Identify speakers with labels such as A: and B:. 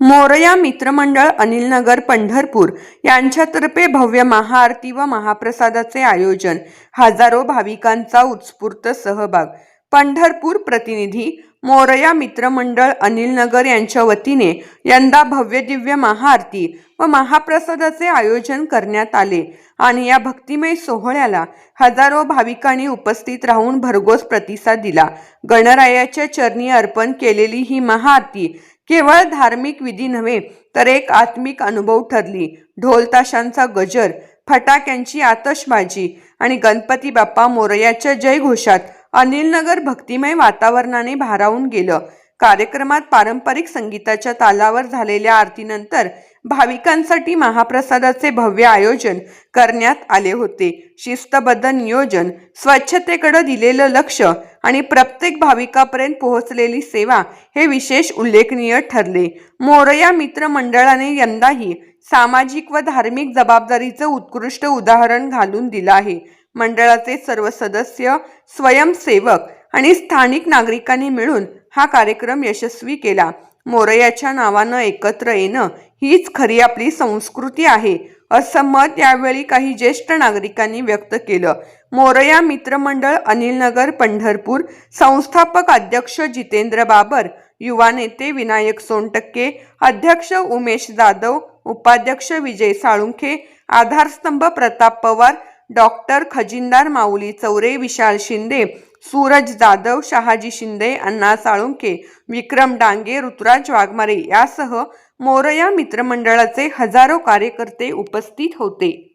A: मोरया मित्रमंडळ अनिलनगर पंढरपूर यांच्यातर्फे भव्य महाआरती व महाप्रसादाचे आयोजन. हजारो भाविकांचा उत्स्फूर्त सहभाग. पंढरपूर प्रतिनिधी मोरया मित्रमंडळ अनिलनगर यांच्या वतीने यंदा भव्य दिव्य महाआरती व महाप्रसादाचे आयोजन करण्यात आले आणि या भक्तिमय सोहळ्याला हजारो भाविकांनी उपस्थित राहून भरघोस प्रतिसाद दिला. गणरायाच्या चरणी अर्पण केलेली ही महाआरती केवळ धार्मिक विधी नव्हे तर एक आत्मिक अनुभव ठरली. ढोलताशांचा गजर फटाक्यांची आतषबाजी आणि गणपती बाप्पा मोरयाच्या जयघोषात अनिलनगर भक्तिमय वातावरणाने भारावून गेलं. कार्यक्रमात पारंपरिक संगीताच्या तालावर झालेल्या आरतीनंतर भाविकांसाठी महाप्रसादाचे भव्य आयोजन करण्यात आले होते. शिस्तबद्ध नियोजन स्वच्छतेकडे दिलेलं लक्ष आणि प्रत्येक भाविकापर्यंत पोहोचलेली सेवा हे विशेष उल्लेखनीय ठरले. मोरया मित्र मंडळाने यंदाही सामाजिक व धार्मिक जबाबदारीचं उत्कृष्ट उदाहरण घालून दिलं आहे. मंडळाचे सर्व सदस्य स्वयंसेवक आणि स्थानिक नागरिकांनी मिळून हा कार्यक्रम यशस्वी केला. मोरयाच्या नावानं एकत्र येणं हीच खरी आपली संस्कृती आहे असं मत यावेळी काही ज्येष्ठ नागरिकांनी व्यक्त केलं. मोरया मित्रमंडळ अनिलनगर पंढरपूर संस्थापक अध्यक्ष जितेंद्र बाबर युवा नेते विनायक सोनटक्के अध्यक्ष उमेश जाधव उपाध्यक्ष विजय साळुंखे आधारस्तंभ प्रताप पवार डॉक्टर खजिनदार माऊली चौरे विशाल शिंदे सूरज जाधव शहाजी शिंदे अण्णा साळुंके विक्रम डांगे ऋतुराज वाघमारे यासह मोरया मित्रमंडळाचे हजारो कार्यकर्ते उपस्थित होते.